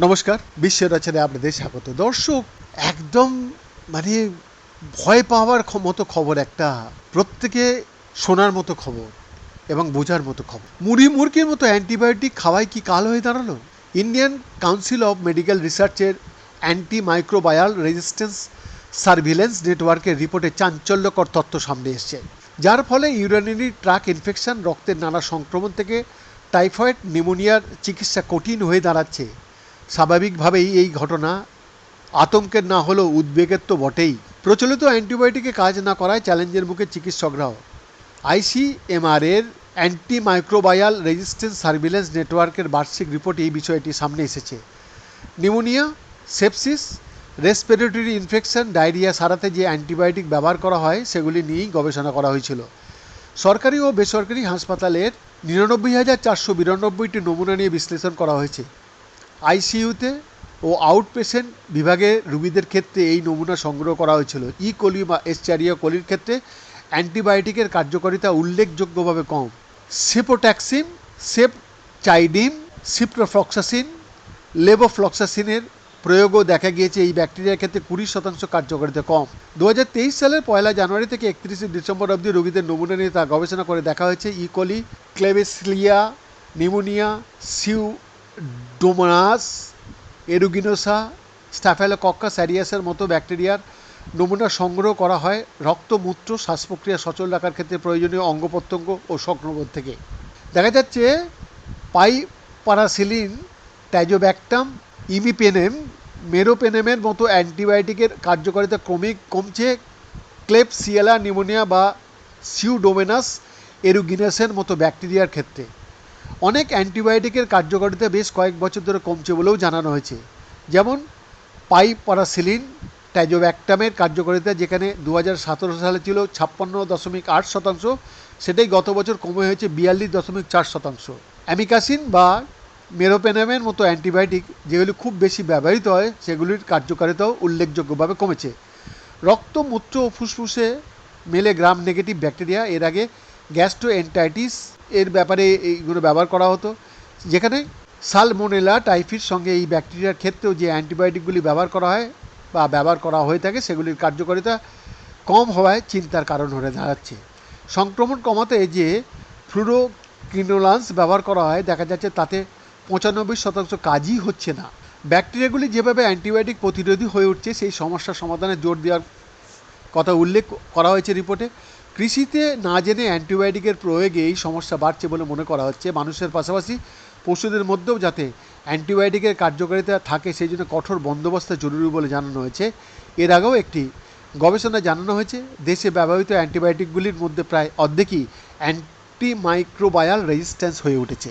নমস্কার বিশ্ব রচনায় আপনাদের স্বাগত। দর্শক, একদম মানে ভয় পাওয়ার মতো খবর একটা, প্রত্যেকে শোনার মতো খবর এবং বোঝার মতো খবর। মুড়ি মুরগির মতো অ্যান্টিবায়োটিক খাওয়াই কি কাল হয়ে দাঁড়াল? ইন্ডিয়ান কাউন্সিল অফ মেডিকেল রিসার্চের অ্যান্টি মাইক্রোবায়াল রেজিস্ট্যান্স সার্ভিলেন্স নেটওয়ার্কের রিপোর্টে চাঞ্চল্যকর তথ্য সামনে এসছে। যার ফলে ইউরিনারি ট্রাক ইনফেকশন রক্তের নানা সংক্রমণ থেকে টাইফয়েড নিউমোনিয়ার চিকিৎসা কঠিন হয়ে দাঁড়াচ্ছে। স্বাভাবিকভাবেই এই ঘটনা আতঙ্কের না হলেও উদ্বেগের তো বটেই। প্রচলিত অ্যান্টিবায়োটিকে কাজ না করায় চ্যালেঞ্জের মুখে চিকিৎসকরাও। আইসিএমআর এর অ্যান্টি মাইক্রোবায়াল রেজিস্ট্যান্স সার্ভিলেন্স নেটওয়ার্কের বার্ষিক রিপোর্টে এই বিষয়টি সামনে এসেছে। Pneumonia sepsis respiratory infection diarrhoea সারাতে যে অ্যান্টিবায়োটিক ব্যবহার করা হয়, সেগুলি নিয়েই গবেষণা করা হয়েছিল। সরকারি ও বেসরকারি হাসপাতালের নিরানব্বই হাজার চারশো বিরানব্বইটি নমুনা নিয়ে বিশ্লেষণ করা হয়েছে। আইসিইউতে ও আউট পেশেন্ট বিভাগে রুগীদের ক্ষেত্রে এই নমুনা সংগ্রহ করা হয়েছিল। ই কোলি বা এসচারিয়া কোলির ক্ষেত্রে অ্যান্টিবায়োটিকের কার্যকারিতা উল্লেখযোগ্যভাবে কম। সেপোট্যাক্সিন সেপচাইডিম সিপ্রোফ্লক্সাসিন, লেবোফ্লক্সাসিনের প্রয়োগও দেখা গিয়েছে, এই ব্যাকটেরিয়ার ক্ষেত্রে কুড়ি শতাংশ কার্যকারিতা কম। দু হাজার তেইশ সালের পয়লা জানুয়ারি থেকে একত্রিশে ডিসেম্বর অবধি রোগীদের নমুনা নিয়ে তা গবেষণা করে দেখা হয়েছে E coli Klebsiella pneumoniae Pseudomonas aeruginosa Staphylococcus অ্যারিয়াসের মতো ব্যাকটেরিয়ার নমুনা সংগ্রহ করা হয় রক্ত, মূত্র শ্বাস প্রক্রিয়া সচল রাখার ক্ষেত্রে প্রয়োজনীয় অঙ্গ প্রত্যঙ্গ ও সংক্রমণ থেকে। দেখা যাচ্ছে পাই প্যারাসিলিন ট্যাজোব্যাকটাম ইমিপেনেম মেরোপেনেমের মতো অ্যান্টিবায়োটিকের কার্যকারিতা ক্রমিক কমছে। ক্লেপসিয়েলা নিউমোনিয়া বা সিউডোমেনাস এরুগিনাসের মতো ব্যাকটেরিয়ার ক্ষেত্রে। অনেক অ্যান্টিবায়োটিকের কার্যকারিতা বেশ কয়েক বছর ধরে কমছে বলেও জানানো হয়েছে। যেমন পাইপারাসিলিন, ট্যাজোব্যাকটামের কার্যকারিতা যেখানে দু হাজার সতেরো সালে ছিল ছাপ্পান্ন দশমিক আট শতাংশ, সেটাই গত বছর কমে হয়েছে বিয়াল্লিশ দশমিক চার শতাংশ। অ্যামিকাসিন বা মেরোপেনামের মতো অ্যান্টিবায়োটিক যেগুলি খুব বেশি ব্যবহৃত হয়, সেগুলির কার্যকারিতাও উল্লেখযোগ্যভাবে কমেছে। রক্ত, মূত্র ও ফুসফুসে মেলে গ্রাম নেগেটিভ ব্যাকটেরিয়া এর আগে গ্যাস্ট্রোএন্টাইটিস এর ব্যাপারে এইগুলো ব্যবহার করা হতো। যেখানে সালমোনেলা টাইফির সঙ্গে এই ব্যাকটেরিয়ার ক্ষেত্রেও যে অ্যান্টিবায়োটিকগুলি ব্যবহার করা হয় বা ব্যবহার করা হয়ে থাকে, সেগুলির কার্যকারিতা কম হওয়ায় চিন্তার কারণ হয়ে দাঁড়াচ্ছে। সংক্রমণ কমাতে যে ফ্লুরোকিনোলান্স ব্যবহার করা হয়, দেখা যাচ্ছে তাতে পঁচানব্বই শতাংশ কাজই হচ্ছে না। ব্যাকটেরিয়াগুলি যেভাবে অ্যান্টিবায়োটিক প্রতিরোধী হয়ে উঠছে, সেই সমস্যার সমাধানে জোর দেওয়ার কথা উল্লেখ করা হয়েছে রিপোর্টে। কৃষিতে না জেনে অ্যান্টিবায়োটিকের প্রয়োগে এই সমস্যা বাড়ছে বলে মনে করা হচ্ছে। মানুষের পাশাপাশি পশুদের মধ্যেও যাতে অ্যান্টিবায়োটিকের কার্যকারিতা থাকে, সেই জন্য কঠোর বন্দোবস্ত জরুরি বলে জানানো হয়েছে। এর আগেও একটি গবেষণায় জানানো হয়েছে, দেশে ব্যবহৃত অ্যান্টিবায়োটিকগুলির মধ্যে প্রায় অর্ধেকই অ্যান্টিমাইক্রোবায়াল রেজিস্ট্যান্স হয়ে উঠেছে।